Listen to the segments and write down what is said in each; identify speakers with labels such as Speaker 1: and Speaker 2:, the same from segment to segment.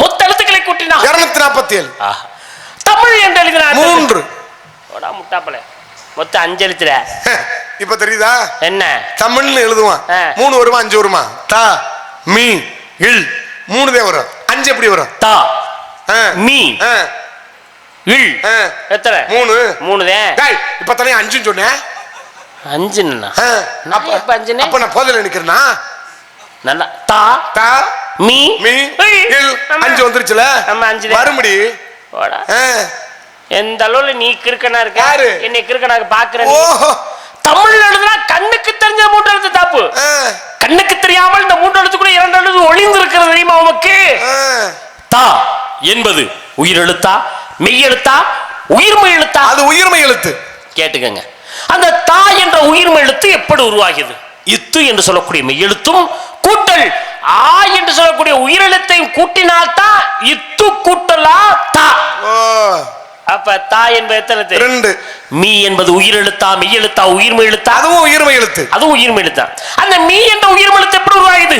Speaker 1: மொத்த எழுத்துக்களை கூட்டினா
Speaker 2: இருநூத்தி நாற்பத்தி ஏழு.
Speaker 1: தமிழ் என்று எழுதினா
Speaker 2: மூன்று.
Speaker 1: முட்டாப்பல. மொத்தம் அஞ்சு எழுத்துற
Speaker 2: இப்ப தெரியுதா?
Speaker 1: என்ன?
Speaker 2: தமிழ்னு எழுதுவான். மூணு வருமா அஞ்சு வருமா? தா மீ இல். மூணு தான் வரும். அஞ்சு எப்படி வரும்?
Speaker 1: தா. மீ. இல். எத்தனை?
Speaker 2: மூணு.
Speaker 1: மூணு தான்
Speaker 2: இப்ப தானே அஞ்சுன்னு சொன்னேன்.
Speaker 1: அஞ்சுன்னா? எப்ப அஞ்சுனே?
Speaker 2: அப்ப நான் போதில் நிக்கிறேனா?
Speaker 1: நல்லா தா.
Speaker 2: தா
Speaker 1: மீ
Speaker 2: மீ. அஞ்சு வந்துருச்சுல. மறுபடி.
Speaker 1: எந்த அளவுல நீ கிறுக்கனா இருக்க? என்னை கிறுக்கனாக பாக்குற நீ.
Speaker 2: ஓஹோ
Speaker 1: தமிழ்ல எழுதுனா கண்ணுக்கு தெரிஞ்ச மூன்று எழுத்து தப்பு. கண்ணுக்கு தெரியாமல் இந்த மூன்று எழுத்துக்குள்ள இரண்டு எழுத்து ஒளிந்து இருக்கிறது தெரியுமா உமக்கு. தா என்பது உயிரெழுத்தா மெய்யெழுத்தா உயிர்மை எழுத்தா
Speaker 2: அது உயிர்மை எழுத்து
Speaker 1: கேட்டுக்கங்க அந்த தா என்ற உயிர்மை எழுத்து எப்படி உருவாகியது இத்து என்று சொல்லக்கூடிய மெய்யெழுத்தும் கூட்டல் ஆ என்று சொல்லக்கூடிய உயிரெழுத்தையும் கூட்டினால்தான் இத்து கூட்டலா தா. அப்ப தா என்பது எத்தனை எழுத்து?
Speaker 2: ரெண்டு.
Speaker 1: மீ என்பது உயிரெழுத்தா மெய்யெழுத்தா உயிர்மை எழுத்தா
Speaker 2: அதுவும் உயிர்மை எழுத்து
Speaker 1: அதுவும் உயிர்மை எழுத்தா அந்த மீ என்ற உயிர்மை எழுத்து எப்படி உருவாகுது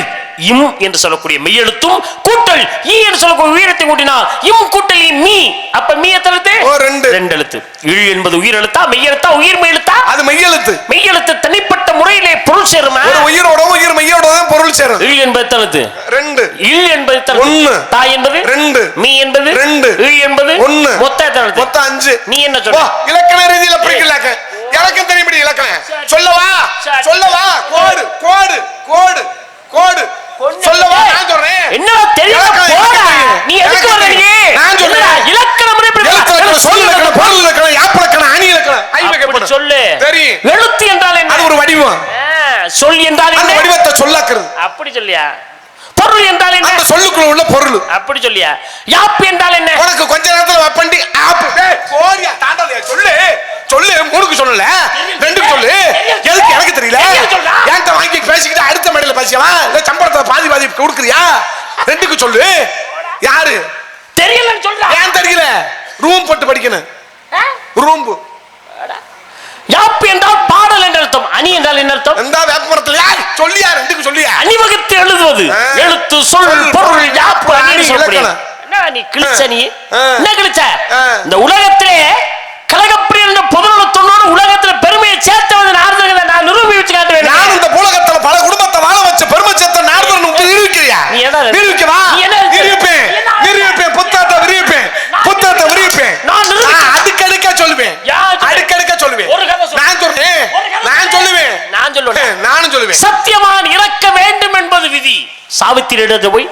Speaker 1: இம் என்று சொல்லக்கூடிய மெய்யெழுத்தும் கூட்டல் ஈ என்று சொல்லக்கூடிய உயிரத்தை கூட்டினால் இம் கூட்டல் மீ. அப்ப மீ எத்தனை எழுத்து?
Speaker 2: ரெண்டு.
Speaker 1: ரெண்டு எழுத்து. இழ் என்பது உயிரெழுத்தா மெய்யெழுத்தா உயிர்மை எழுத்தா
Speaker 2: அது மெய்யெழுத்து.
Speaker 1: மெய்யெழுத்து தனிப்பட்ட முறையிலே பொருள் சேருமா
Speaker 2: ஒரு உயிரோட உயிர் மெய்யோட தான் பொருள் சேரும்
Speaker 1: இழ் என்பது எழுத்து
Speaker 2: ரெண்டு.
Speaker 1: இல் என்பது எத்தனை எழுத்து?
Speaker 2: ஒண்ணு.
Speaker 1: தா என்பது?
Speaker 2: ரெண்டு.
Speaker 1: மீ என்பது?
Speaker 2: ரெண்டு.
Speaker 1: இழ் என்பது?
Speaker 2: ஒண்ணு.
Speaker 1: மொத்தம் எத்தனை எழுத்து?
Speaker 2: மொத்தம் அஞ்சு.
Speaker 1: நீ என்ன சொல்ற?
Speaker 2: இலக்கண ரீதியில பிரிக்கலாக்க இலக்கம் தெரியும்படி இலக்கணம். சொல்லவா. சொல்லவா? கோடு கோடு கோடு கோடு. சொல்லவா. நான் சொல்றேன்.
Speaker 1: தெரியல
Speaker 2: இலக்கணம்,
Speaker 1: போடா. நீ எதுக்கு
Speaker 2: நான் சொல்றேன்.
Speaker 1: இலக்கண முறை
Speaker 2: இலக்கணம் சொல் இலக்கணம் பொருள் இலக்கணம் யாப்பு இலக்கணம் அணி இலக்கணம்.
Speaker 1: அப்படி
Speaker 2: ஐவகைப்படும்
Speaker 1: சொல்லு.
Speaker 2: தெரியும்.
Speaker 1: எழுத்து என்றால் என்ன?
Speaker 2: அது ஒரு வடிவம்.
Speaker 1: சொல் என்றால்
Speaker 2: அந்த
Speaker 1: என்ன?
Speaker 2: வடிவத்தை சொல்லாக்குறது.
Speaker 1: அப்படி சொல்லியா? பொருள் என்றால் என்ன?
Speaker 2: அந்த சொல்லுக்குள்ள உள்ள பொருள்.
Speaker 1: அப்படி சொல்லியா? யாப்பு என்றால் என்ன?
Speaker 2: உனக்கு கொஞ்ச நேரத்துல வப்பண்டி ஆப்பு. டேய், கோரியா தாண்டாதே சொல்லு. சொல்லு மூணுக்கு சொல்லல. ரெண்டுக்கு சொல்லு. எதுக்கு எனக்கு தெரியல. ஏன்ட்ட வாங்கி பேசிக்கிட்டு அடுத்த மேடையில பேசிக்கலாம் இல்ல சம்பளத்தை பாதி பாதி கொடுக்குறியா? ரெண்டுக்கு சொல்லு. யாரு?
Speaker 1: தெரியலன்னு சொல்றா.
Speaker 2: ஏன் தெரியல? ரூம் போட்டு படிக்கணும்
Speaker 1: ஆ?
Speaker 2: ரூம்
Speaker 1: யாப்பு என்றால் பாடல் என்ற அர்த்தம் அணி என்றால் என்ன அர்த்தம்?
Speaker 2: எந்த வேப்பமரத்துல? யார்? சொல்லியா? ரெண்டுக்கு சொல்லியா?
Speaker 1: அணிவகுத்து எழுதுவது. எழுத்து சொல் பொருள் யாப்பு. என்ன நீ கிழிச்ச நீ. என்ன கிழிச்ச. இந்த உலகத்திலே கழகப்பிரியர் என்ற பொதுநலத்தொன்னோடு உலகத்துல பெருமையை சேர்த்தவது நாரதர்களை நான் நிரூபிச்சு காட்டுவேன்
Speaker 2: நான் இந்த உலகத்துல பல குடும்பத்தை வாழ வச்ச பெருமை சேர்த்த நார்தன் நிரூபிக்கிறியா
Speaker 1: நீ என்ன ரெண்டு-
Speaker 2: நிரூபிக்கவா
Speaker 1: நீ என்ன ரெண்டு-
Speaker 2: நிரூபிப்பேன்
Speaker 1: என்ன?
Speaker 2: நிரூபிப்பேன் புத்தகத்தை விரிவிப்பேன்
Speaker 1: நான்
Speaker 2: புத்தகத்தை விரிவிப்பேன்
Speaker 1: நான் நிரூபிக்கிறேன்.
Speaker 2: நான் அடுக்கடுக்க சொல்லுவேன்
Speaker 1: யார் சொல்லுவேன்?
Speaker 2: அடுக்கடுக்க சொல்லுவேன்
Speaker 1: ஒரு கதை சொல்லு.
Speaker 2: நான் சொல்றேன்
Speaker 1: ஒரு கதை
Speaker 2: நான்
Speaker 1: சொல்லு.
Speaker 2: சொல்லுவேன்
Speaker 1: நான் சொல்லுவேன்
Speaker 2: நானும் சொல்லுவேன்.
Speaker 1: சத்தியவான் இறக்க வேண்டும் என்பது விதி. சாவித்திரி இடத்தை போய்